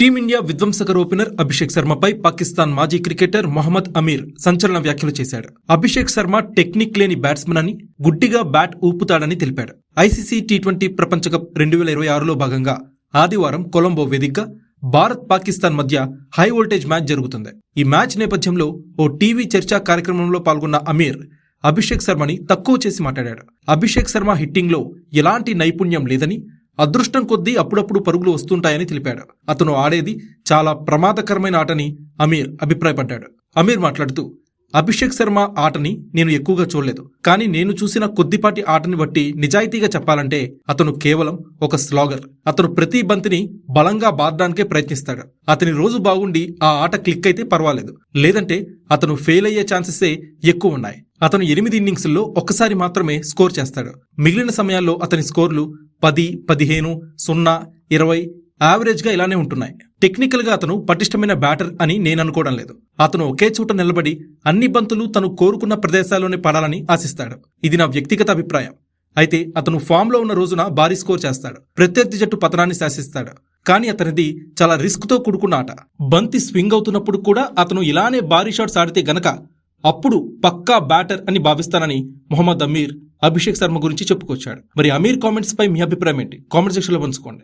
Team India విధ్వంసకర opener Abhishek శర్మపై పాకిస్తాన్ మాజీ క్రికెటర్ మొహమ్మద్ అమీర్ సంచలన వ్యాఖ్యలు చేశాడు. అభిషేక్ శర్మ టెక్నిక్ లేని బ్యాట్స్మన్ అని గుడ్డిగా బ్యాట్ ఊపుతాడని తెలిపాడు. ఐసీసీ టీ ట్వంటీ ప్రపంచ కప్ రెండు వేల ఇరవై ఆరులో భాగంగా ఆదివారం కొలంబో వేదికగా భారత్ పాకిస్తాన్ మధ్య హై వోల్టేజ్ మ్యాచ్ జరుగుతుంది. ఈ మ్యాచ్ నేపథ్యంలో ఓ టీవీ చర్చా కార్యక్రమంలో పాల్గొన్న అమీర్ అభిషేక్ శర్మని తక్కువ చేసి మాట్లాడాడు. అభిషేక్ శర్మ హిట్టింగ్లో ఎలాంటి నైపుణ్యం లేదని అదృష్టం కొద్దీ అప్పుడప్పుడు పరుగులు వస్తుంటాయని తెలిపాడు. అతను ఆడేది చాలా ప్రమాదకరమైన ఆటని అమీర్ అభిప్రాయపడ్డాడు. అమీర్ మాట్లాడుతూ అభిషేక్ శర్మ ఆటని నేను ఎక్కువగా చూడలేదు. కానీ నేను చూసిన కొద్దిపాటి ఆటని బట్టి నిజాయితీగా చెప్పాలంటే అతను కేవలం ఒక స్లాగర్. అతను ప్రతి బంతిని బలంగా బాదడానికే ప్రయత్నిస్తాడు. అతని రోజు బాగుండి ఆ ఆట క్లిక్ అయితే పర్వాలేదు. లేదంటే అతను ఫెయిల్ అయ్యే ఛాన్సెసే ఎక్కువ ఉన్నాయి. అతను ఎనిమిది ఇన్నింగ్స్లో ఒక్కసారి మాత్రమే స్కోర్ చేస్తాడు. మిగిలిన సమయాల్లో అతని స్కోర్లు పది పదిహేను సున్నా ఇరవై యావరేజ్గా ఇలానే ఉంటున్నాయి. టెక్నికల్గా అతను పటిష్టమైన బ్యాటర్ అని నేను అనుకోవడం లేదు. అతను ఒకే చోట నిలబడి అన్ని బంతులు తను కోరుకున్న ప్రదేశాల్లోనే పడాలని ఆశిస్తాడు. ఇది నా వ్యక్తిగత అభిప్రాయం. అయితే అతను ఫామ్లో ఉన్న రోజున భారీ స్కోర్ చేస్తాడు. ప్రత్యర్థి జట్టు పతనాన్ని శాసిస్తాడు. కానీ అతనిది చాలా రిస్క్తో కూడుకున్న ఆట. బంతి స్వింగ్ అవుతున్నప్పుడు కూడా అతను ఇలానే భారీ షాట్స్ ఆడితే గనక అప్పుడు పక్కా బ్యాటర్ అని భావిస్తానని మొహమ్మద్ అమీర్ అభిషేక్ శర్మ గురించి చెప్పుకొచ్చాడు. మరి అమీర్ కామెంట్స్ పై మీ అభిప్రాయం ఏంటి? కామెంట్ సెక్షన్లో పంచుకోండి.